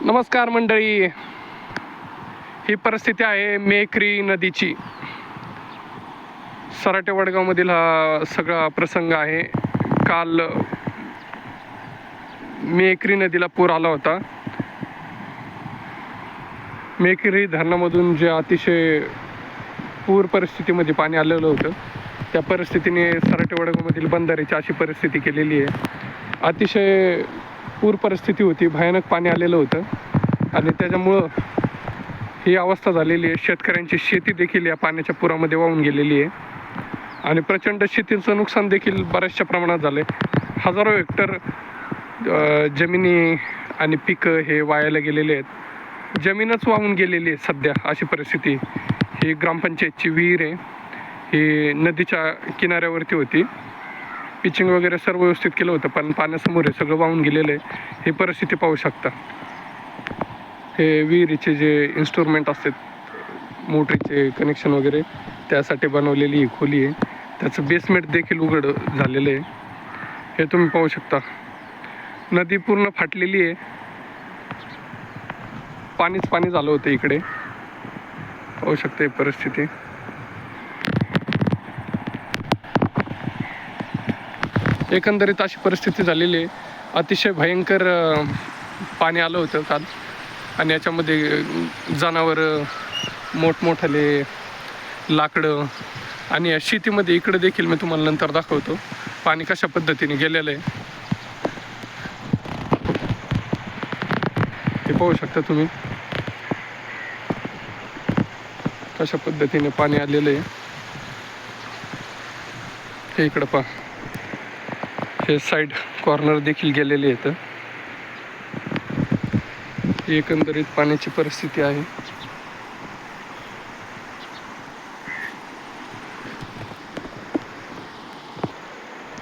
नमस्कार मंडळी. ही परिस्थिती आहे मेकरी नदीची. सराटे वडगावमधील हा सगळा प्रसंग आहे. काल मेकरी नदीला पूर आला होता. मेखरी धरणामधून जे अतिशय पूर परिस्थितीमध्ये पाणी आलेलं होतं. त्या परिस्थितीने सराटे वडगावमधील बंधाऱ्याची अशी परिस्थिती केलेली आहे. अतिशय पूर परिस्थिती होती. भयानक पाणी आलेलं होतं. आणि त्याच्यामुळं ही अवस्था झालेली आहे. शेतकऱ्यांची शेती देखील या पाण्याच्या पुरामध्ये वाहून गेलेली आहे. आणि प्रचंड शेतीचं नुकसान देखील बऱ्याचशा प्रमाणात झालं आहे हजारो हेक्टर जमिनी आणि पिकं हे वायाला गेलेले आहेत. जमीनच वाहून गेलेली आहे सध्या अशी परिस्थिती. ही ग्रामपंचायतची विहीर आहे. ही नदीच्या किनाऱ्यावरती होती. पिचिंग वगैरे सर्व व्यवस्थित केलं होतं पण पाण्यासमोर हे सगळं वाहून गेलेलं आहे. ही परिस्थिती पाहू शकता. हे विहिरीचे जे इन्स्ट्रुमेंट असतात मोटरीचे कनेक्शन वगैरे त्यासाठी बनवलेली ही खोली आहे. त्याचं बेसमेंट देखील उघड झालेलं आहे. हे तुम्ही पाहू शकता. नदी पूर्ण फाटलेली आहे. पाणीच पाणी झालं होतं इकडे. पाहू शकता ही परिस्थिती. एकंदरीत अशी परिस्थिती झालेली आहे. अतिशय भयंकर पाणी आलं होतं काल. आणि याच्यामध्ये जनावरं मोठमोठाले लाकडं आणि या शेतीमध्ये इकडं देखील मी तुम्हाला नंतर दाखवतो. पाणी कशा पद्धतीने गेलेलं आहे. हे पाहू शकता तुम्ही. कशा पद्धतीने पाणी आलेलं आहे. हे इकडं पहा. हे साईड कॉर्नर देखील गेलेले आहेत. ही एकंदरीत पाण्याची परिस्थिती आहे.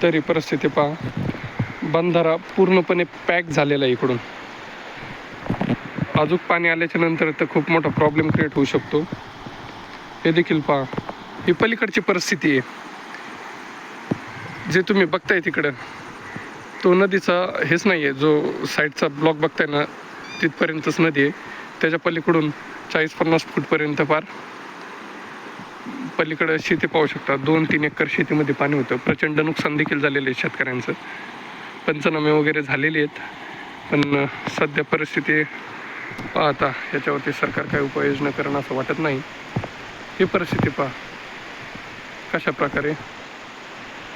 तरी परिस्थिती पहा. बंधारा पूर्णपणे पॅक झालेला आहे इकडून. अजून पाणी आल्याच्यानंतर तर खूप मोठा प्रॉब्लेम क्रिएट होऊ शकतो. हे देखील पहा. ही पलीकडची परिस्थिती आहे. जे तुम्ही बघताय तिकडं तो नदीचा हेच नाही आहे जो साईडचा ब्लॉक बघताय ना तिथपर्यंतच नदी आहे. त्याच्या पलीकडून चाळीस पन्नास फूटपर्यंत फार पलीकडं शेती पाहू शकता दोन तीन एकर शेतीमध्ये पाणी होतं. प्रचंड नुकसान देखील झालेलं आहे शेतकऱ्यांचं. पंचनामे वगैरे झालेले आहेत. पण सध्या परिस्थिती पाहता याच्यावरती सरकार काही उपाययोजना करणं असं वाटत नाही. ही परिस्थिती पहा. कशा प्रकारे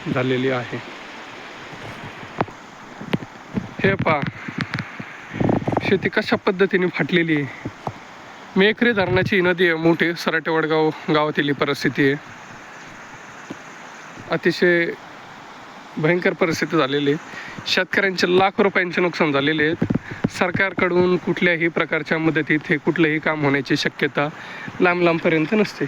झालेली आहे. हे पहा. शेती कशा पद्धतीने फाटलेली आहे? मेखरी धरणाची नदी आहे मोठी. सरटेवडगाव गावातील परिस्थिती आहे. अतिशय भयंकर परिस्थिती झालेली आहे. शेतकऱ्यांचे लाखो रुपयांचे नुकसान झालेले आहेत सरकारकडून कुठल्याही प्रकारच्या मदतीत हे कुठलंही काम होण्याची शक्यता लांब लांबपर्यंत नसते.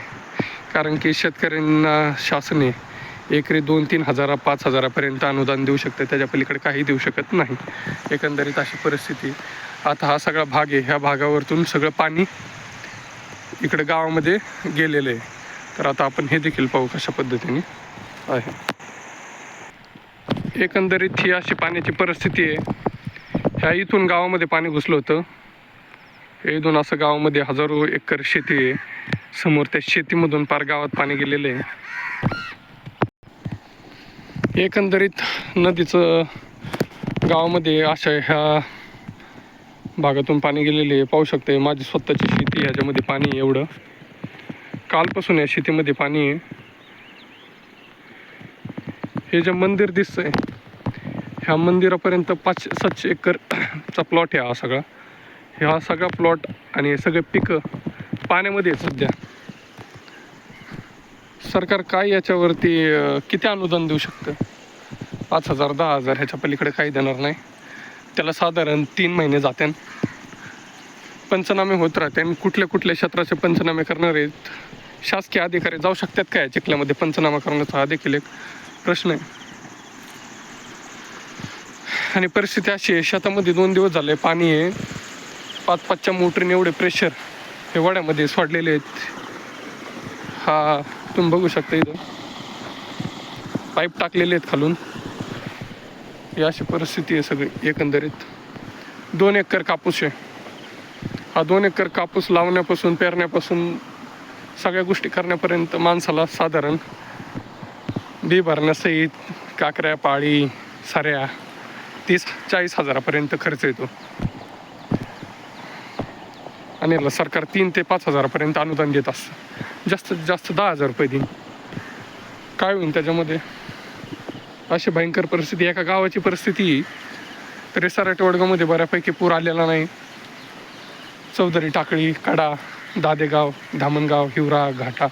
कारण की शेतकऱ्यांना शासने एकरी दोन तीन हजारा पाच हजारापर्यंत अनुदान देऊ शकते. त्याच्या पलीकडे काही देऊ शकत नाही. एकंदरीत अशी परिस्थिती. आता हा सगळा भाग आहे. ह्या भागावरतून सगळं पाणी इकडे गावामध्ये गेलेलं आहे. तर आता आपण हे देखील पाहू कशा पद्धतीने आहे. एकंदरीत ही अशी पाण्याची परिस्थिती आहे. ह्या इथून गावामध्ये पाणी घुसलं होतं. हे इथून असं गावामध्ये हजारो एकर शेती आहे. समोर त्या शेतीमधून पार गावात पाणी गेलेलं आहे. एकंदरीत नदीचं गावामध्ये अशा ह्या भागातून पाणी गेलेले पाहू शकते माझी स्वतःची शेती आहे, ह्याच्यामध्ये पाणी आहे एवढं. कालपासून या शेतीमध्ये पाणी आहे. हे जे मंदिर दिसतंय ह्या मंदिरापर्यंत पाचशे सातशे एकरचा प्लॉट आहे हा सगळा. हा सगळा प्लॉट आणि हे सगळे पिकं पाण्यामध्ये आहेत सध्या. सरकार काय याच्यावरती किती अनुदान देऊ शकतं? पाच हजार दहा हजार ह्याच्या पलीकडे काही देणार नाही. त्याला साधारण तीन महिने जाते पंचनामे होत राहते आणि कुठल्या कुठल्या क्षेत्राचे पंचनामे करणार आहेत? शासकीय अधिकारी जाऊ शकतात काय चिखल्यामध्ये पंचनामा करण्याचा हा देखील एक प्रश्न आहे. आणि परिस्थिती अशी आहे शेतामध्ये दोन दिवस झाले पाणी आहे. पाच पाचच्या मोटरीने एवढे प्रेशर हे वड्यामध्ये सोडलेले आहेत. हा तुम्ही बघू शकता इथं. पाईप टाकलेले आहेत खालून. ही अशी परिस्थिती आहे सगळी एकंदरीत. दोन एकर कापूस आहे. हा दोन एकर कापूस लावण्यापासून पेरण्यापासून सगळ्या गोष्टी करण्यापर्यंत माणसाला साधारण बी भरण्यासहित काकऱ्या पाळी साऱ्या तीस चाळीस हजारापर्यंत खर्च येतो. आणि याला सरकार तीन ते पाच हजारापर्यंत अनुदान देत असतं. जास्तीत जास्त दहा हजार रुपये देईन. काय होईल त्याच्यामध्ये? अशी भयंकर परिस्थिती एका गावाची परिस्थिती तरी वडगामध्ये बऱ्यापैकी पूर आलेला नाही. चौधरी टाकळी कडा दादेगाव धामणगाव हिवरा घाटा.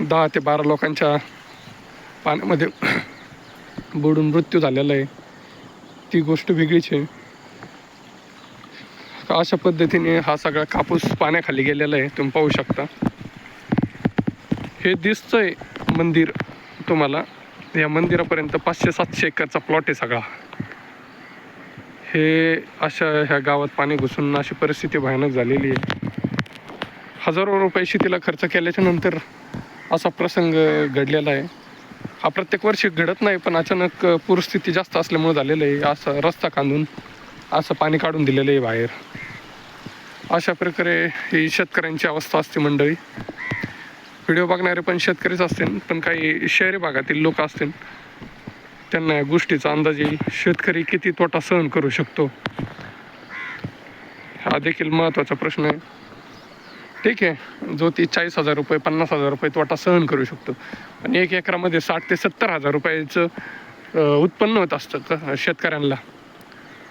दहा ते बारा लोकांच्या पाण्यामध्ये बुडून मृत्यू झालेला आहे. ती गोष्ट वेगळीच आहे. अशा पद्धतीने हा सगळा कापूस पाण्याखाली गेलेला आहे तुम्ही पाहू शकता. हे दिसतंय मंदिर तुम्हाला. या मंदिरापर्यंत पाचशे सातशे एकरचा प्लॉट आहे सगळा. हे अशा ह्या गावात पाणी घुसून अशी परिस्थिती भयानक झालेली आहे. हजारो रुपये शेतीला खर्च केल्याच्यानंतर असा प्रसंग घडलेला आहे. हा प्रत्येक वर्षी घडत नाही पण अचानक पूरस्थिती जास्त असल्यामुळे झालेलं आहे. असं रस्ता कांदून असं पाणी काढून दिलेलं आहे बाहेर. अशा प्रकारे ही शेतकऱ्यांची अवस्था असते मंडळी. व्हिडिओ बघणारे पण शेतकरीच असतील पण काही शहरी भागातील लोक असतील त्यांना या गोष्टीचा अंदाज येईल. शेतकरी किती तोटा सहन करू शकतो? हा देखील महत्त्वाचा प्रश्न आहे. ठीक आहे. जो ती चाळीस हजार रुपये पन्नास हजार रुपये तोटा सहन करू शकतो. आणि एक एकरामध्ये साठ ते सत्तर हजार रुपयाचं उत्पन्न होत असतं शेतकऱ्यांना?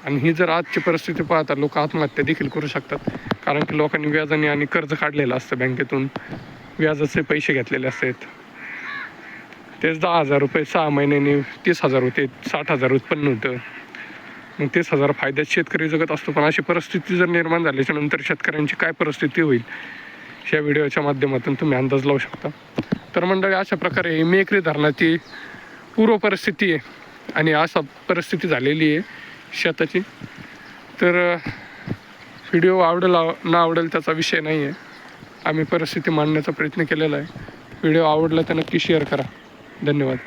आणि ही जर आजची परिस्थिती पाहता लोक आत्महत्या देखील करू शकतात. कारण की लोकांनी व्याजाने आणि कर्ज काढलेलं असतं बँकेतून. व्याजाचे पैसे घेतलेले असतात. तेच दहा हजार रुपये सहा महिन्याने तीस हजार होते साठ हजार उत्पन्न होतं. मग तीस हजार फायद्यात शेतकरी जगत असतो पण अशी परिस्थिती जर निर्माण झाल्याच्यानंतर शेतकऱ्यांची काय परिस्थिती होईल या व्हिडिओच्या माध्यमातून तुम्ही अंदाज लावू शकता. तर मंडळी अशा प्रकारे मेकरी धरणाची पूर्व परिस्थिती आहे आणि अशा परिस्थिती झालेली आहे. शेताची. तर व्हिडिओ आवडेल न आवडेल त्याचा विषय नाही आहे आम्ही परिस्थिती मांडण्याचा प्रयत्न केलेला आहे. व्हिडिओ आवडला तर नक्की शेअर करा. धन्यवाद.